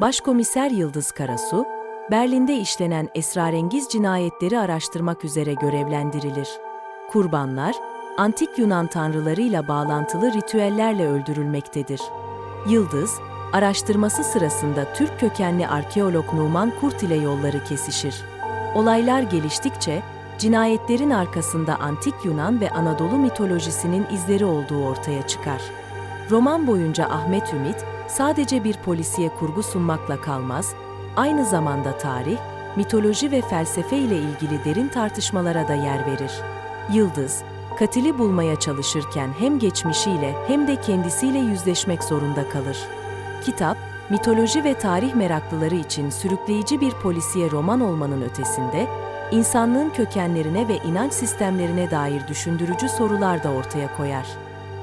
Başkomiser Yıldız Karasu, Berlin'de işlenen esrarengiz cinayetleri araştırmak üzere görevlendirilir. Kurbanlar, antik Yunan tanrılarıyla bağlantılı ritüellerle öldürülmektedir. Yıldız, araştırması sırasında Türk kökenli arkeolog Numan Kurt ile yolları kesişir. Olaylar geliştikçe, cinayetlerin arkasında antik Yunan ve Anadolu mitolojisinin izleri olduğu ortaya çıkar. Roman boyunca Ahmet Ümit, sadece bir polisiye kurgu sunmakla kalmaz, aynı zamanda tarih, mitoloji ve felsefe ile ilgili derin tartışmalara da yer verir. Yıldız, katili bulmaya çalışırken hem geçmişiyle hem de kendisiyle yüzleşmek zorunda kalır. Kitap, mitoloji ve tarih meraklıları için sürükleyici bir polisiye roman olmanın ötesinde, insanlığın kökenlerine ve inanç sistemlerine dair düşündürücü sorular da ortaya koyar.